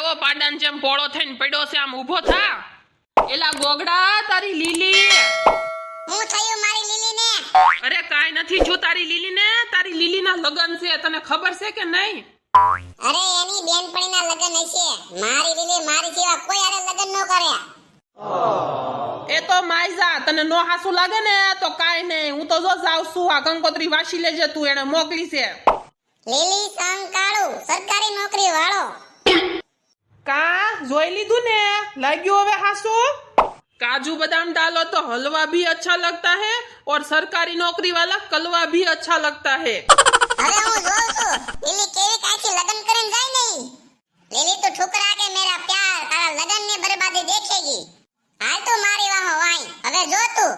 કેવો પાડાન જેમ પોળો થઈને પડ્યો છે આમ ઊભો થા. એલા ગોગડા તારી લીલી. હું થયું મારી લીલીને? અરે કાઈ નથી જો તારી લીલી ને તારી લીલી ના લગન છે તને ખબર છે કે નહીં? અરે એની બેનપણીના લગન હશે. મારી લીલી મારી જેવા કોઈ અરે લગન નો કર્યા એ તો માઈઝા તને નો હાસુ લાગે ને તો કાઈ નહીં. હું તો જો જાઉં છું આ કંકોત્રી વાસી લેજે તું એને મોકલી છે. લીલી સંગ કાળુ સરકારી નોકરી વાળો કા જોઈ લીધું ને લાગ્યું હવે હાસુ काजू बादाम डालो तो हलवा भी अच्छा लगता है और सरकारी नौकरी वाला कलवा भी अच्छा लगता है હવે હું જોઉં છું લીલી કેવી કાચી લગ્ન કરીને જાય નહીં લીલી તો ઠુકરા કે મેરા પ્યાર તારા લગ્ન ને બરબાદી દેખેગી હાલ તું મારી વાહો વાઈ હવે જો તું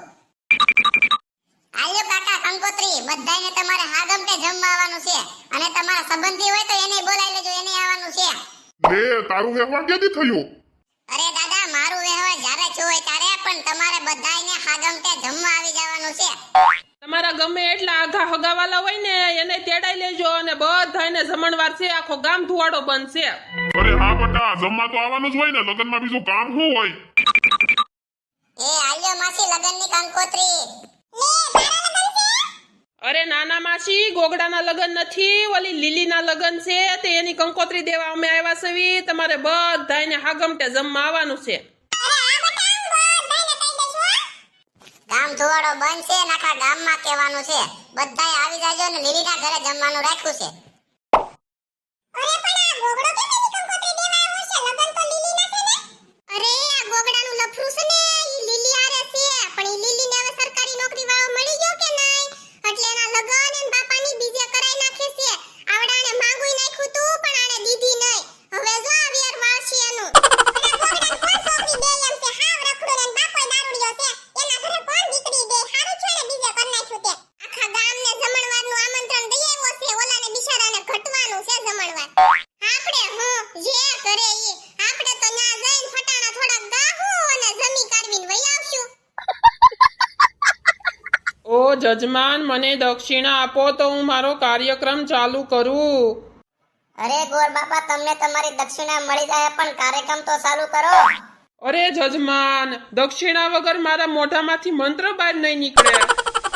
આલ્યો કાકા કંકોત્રી બધાયને તમારે હાગમતે જમવા આવવાનું છે અને તમારા સંબંધી હોય તો એને બોલાવી લેજો એને આવવાનું છે લે તારું વ્યવહાર ક્યાંથી થયું? અરે દાદા મારું વ્યવહાર જ્યારે છું હોય ત્યારે પણ તમારે બધાયને હાગમતે જમવા આવી જવાનું છે. તમારા ગમે એટલા આઘા હગાવાલા હોય ને એને તેડાઈ લેજો અને બધાને જમણવાર છે આખો ગામ ધુવાડો બનશે અરે હા બટા જમવા તો આવવાનું જ હોય ને લગનમાં બીજું કામ શું હોય? એ આલ્યો માસી લગનની કંકોત્રી. અરે નાના માસી, ગોગડાના લગન નથી, ઓલી લીલીના લગ્ન છે, તે એની કંકોત્રી દેવા અમે આવ્યા સવી. તમારે બધાને હાગમટે જમવા આવવાનું છે. ગામ ધોવાડો બંધ છે નાખા ગામમાં કહેવાનું છે. બધાય આવી જાજો ને લીલીના ઘરે જમવાનું રાખ્યું છે. ઓ જજમાન મને દક્ષિણા આપો તો હું મારો કાર્યક્રમ ચાલુ કરું. અરે ગોર બાપા તમને તમારી દક્ષિણા મળી જાય પણ કાર્યક્રમ તો ચાલુ કરો. અરે જજમાન દક્ષિણા વગર મારા મોઢામાંથી મંત્ર બહાર નહીં નીકળે.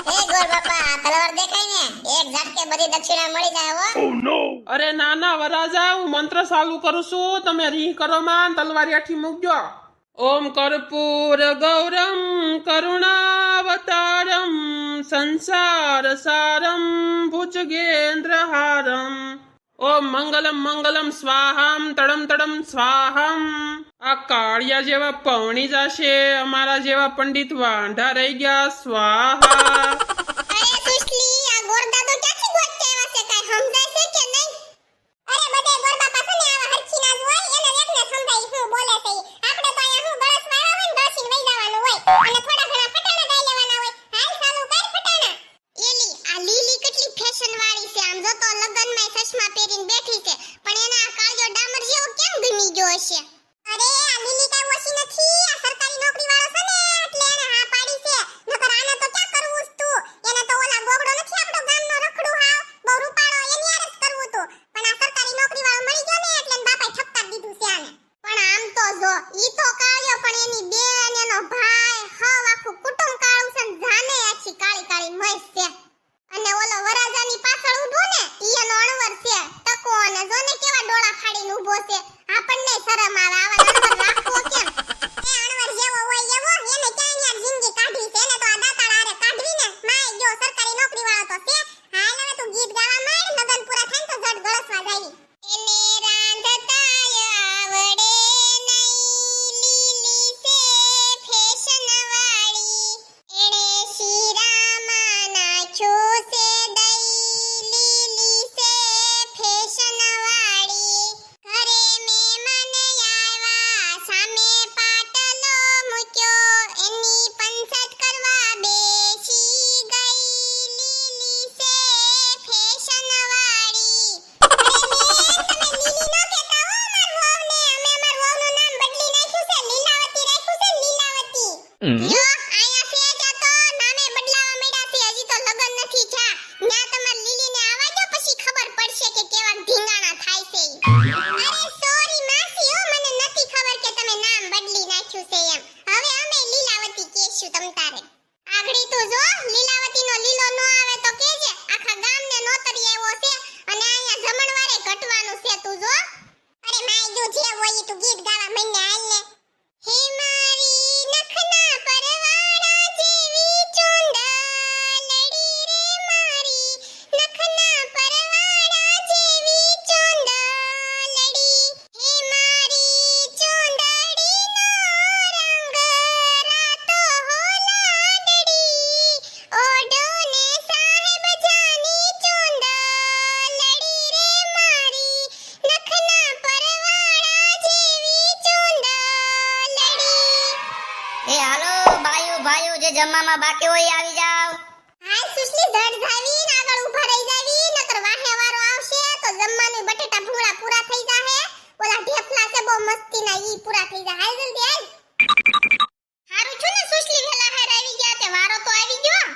હે ગોર બાપા આ તલવાર દેખાય ને? એક ઝટકે બધી દક્ષિણા મળી જાય હો. અરે નાના વરાજા હું મંત્ર ચાલુ કરું છું. તમે રી કરો માં તલવારી આઠી મૂકજો. કરુણાવતારમ સંસાર સારમ ભુજગેન્દ્ર હારમ ઓમ મંગલમ મંગલમ સ્વાહમ તડમ તડમ સ્વાહમ આ કાળિયા જેવા પવણી જશે અમારા જેવા પંડિત વાંઢા રહી ગયા સ્વાહા છે. આપણને શરમ આવે. આવા નંબર રાખવો કેમ? એ અણવર જેવો હોય એવો, એને ક્યાં યાર જિંદગી કાઢવી છે. એને તો આ દાતાળ હારે કાઢવી ને માય જો સરકારી નોકરી વાળો તો છે. હાલ હવે તું ગીત ગાવા માંડ લગન પૂરા થાય તો જડ ગળસવા જાય. 嗯、જે જમવામાં બાકી હોય એ આવી જાવ હાલ સુશલી ધડ ધાવીને આગળ ઊભા રહી જાવી નકર વાહે વારો આવશે તો જમવાનું બટેટા ભૂંગળા પૂરા થઈ જાહે. ઓલા ઢેફલા છે બહુ મસ્તીના ઈ પૂરા થઈ જાય હાલ જલ્દી હાલ. હારું છું ને સુશલી વેલા હાર આવી ગયા તે? વારો તો આવી ગયો.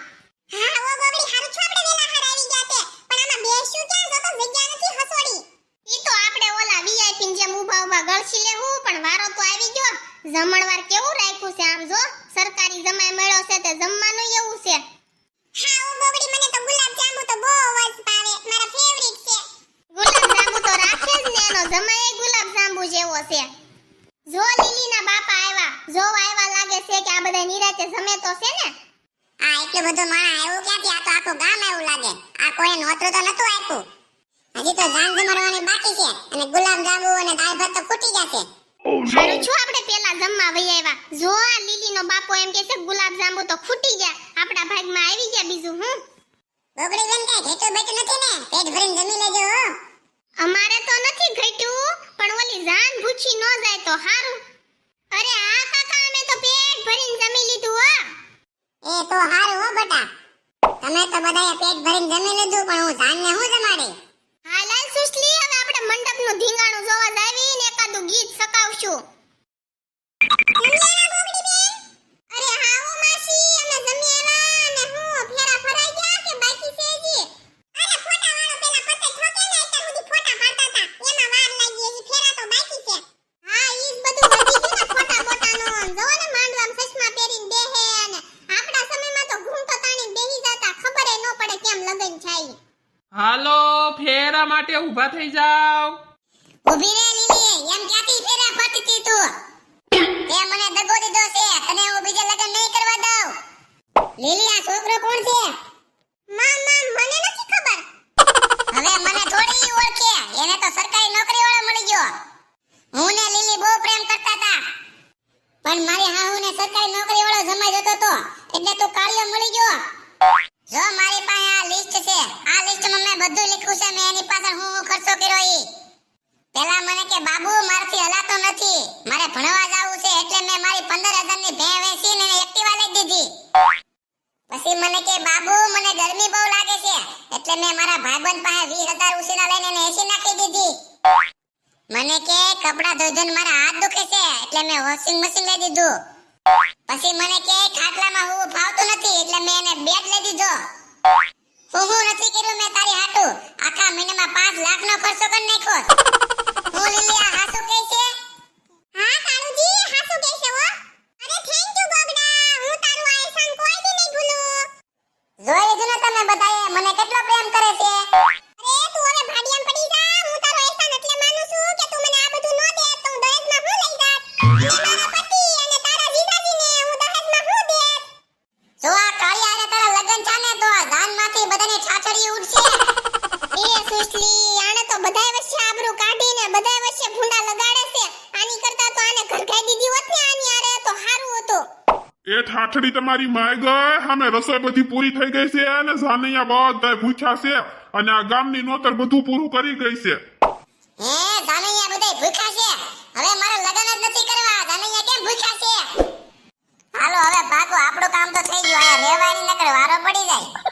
હા ઓ ગોગડી હારું છું આપણે વેલા હાર આવી ગયા તે. પણ આમાં બેસ્યું ક્યાં? જો તો જગ્યા નથી હસોડી ઈ તો આપણે ઓલા વીઆઈપી ની જેમ ઊભા ઊભા ગળસી લેવું પણ વારો તો આવી ગયો. જમણવાર કેવું રાખ્યું છે આમ જો સરકારી જમાય મળ્યો છે તે જમવાનું એવું છે. હા ઓ ગોગડી મને તો ગુલાબ જાંબુ તો બહુ જ ભાવે. મારા ફેવરિટ છે. ગુલાબ જાંબુ તો રાખે જ ને એનો જમાય ગુલાબ જાંબુ જેવો છે. જો લીલીના બાપા આવ્યા જો આવ્યા લાગે છે કે આ બધા નિરાતે જમે તો છે ને? આ એટલું બધું માણા આવ્યું ક્યાંથી? આ તો આખું ગામ એવું લાગે. આ કોઈ નોતરું તો નતું આપ્યું. હજી તો જાન જમાડવાની બાકી છે. અને ગુલાબ જાંબુ અને દાળ ભાત તો ખૂટી જશે. સારું છો આપણે પેલા જમવા વહી આવ્યા. જો આ લીલીનો બાપો એમ કે છે ગુલાબ જાંબુ તો ફૂટી ગયા. આપણા ભાગમાં આવી ગયા બીજું હું બગડી ગયું કઈ? ઘેટું બેઠું નથી ને? પેટ ભરીને જમી લેજો અમારે તો નથી ઘટ્યું પણ ઓલી જાન ભૂછી ન જાય તો હારું. અરે આ કાકા અમે તો પેટ ભરીને જમી લીધું હો. એ તો હારું હો બટા. તમે તો બધાએ પેટ ભરીને જમી લીધું પણ હું જાનને હા લાલ સુસલી હવે આપણે મંડપનું ધીંગાણું જોવા જાવી ને એકાદું ગીત સકાવશું અરે હા હો માસી અમે જમી આવ્યા અને હું ફેરા ફરાઈ ગયા કે બાકી છે હજી અરે ફોટા વાળો પેલા પતે ઠોકે ને અત્યાર સુધી ફોટા પાડતા હતા એમાં વાર લાગી હજી ફેરા તો બાકી છે હા ઈ જ બધું વધી ગયું ને ફોટા બોટાનું જો ને માંડવામ ચશ્મા પહેરીને બેહે અને આપણા સમયમાં તો ઘૂંટો તાણીને બેહી જતા ખબર ન પડે કેમ લગન થાય હાલો ફેરા માટે ઊભા થઈ જાવ ઊભી રે લીલી એમ ક્યાંથી ફેરા ફરતી તું? તે મને દગો દીધો છે તને હું બીજે લગન નહીં કરવા દઉં. લીલી આ છોકરો કોણ છે? માં માં મને નથી ખબર. હવે મને થોડી ઓળખે એને તો સરકારી નોકરી વાળો મળી ગયો. હું ને લીલી બહુ પ્રેમ કરતા હતા. પણ મારી હાહુને સરકારી નોકરી વાળો જમાઈ જતો તો એટલે તું કાળિયો મળી ગયો. જો મારી પાસે આ લિસ્ટ છે આ બધું લખ્યું છે મેં એની પાછળ હું ખર્ચો કર્યો ઈ. પેલા મને કે, બાબુ, મારથી હલાતો નથી. મારે ભણવા જવું છે એટલે મેં મારી 15000 ની ભેં વેચીને એને એક્ટિવા લઈ દીધી. પછી મને કે, બાબુ, મને ગરમી બહુ લાગે છે. એટલે મેં મારા ભાઈબંધ પાસે 20000 ઉસીના લઈને એસી નાખી દીધી. મને કે, કપડા ધોઈ ધોઈને મારા હાથ દુખે છે. એટલે મેં વોશિંગ મશીન લઈ દીધું. પછી મને કે, ખાટલામાં હું ફાવતું નથી. એટલે મેં એને બેડ લઈ દીધો. હું હું નથી કર્યું મેં તારી હાટુ. આખા મહિનામાં 5 લાખનો ખર્ચો કરી નાખ્યો. હું લીલિયા હાસુ કહે છે ઠાઠડી તમારી માય ગઈ. સામે રસોઈ બધી પૂરી થઈ ગઈ છે અને સાનૈયા બધા ભૂખ્યા છે અને આ ગામની નોતર બધું પૂરું કરી ગઈ છે. હે જાનૈયા બધાય ભૂખ્યા છે? હવે મારે લગન જ નથી કરવા. હાલો, હવે ભાગો. આપણું કામ તો થઈ ગયું. રહેવાની નકર વારો પડી જાય.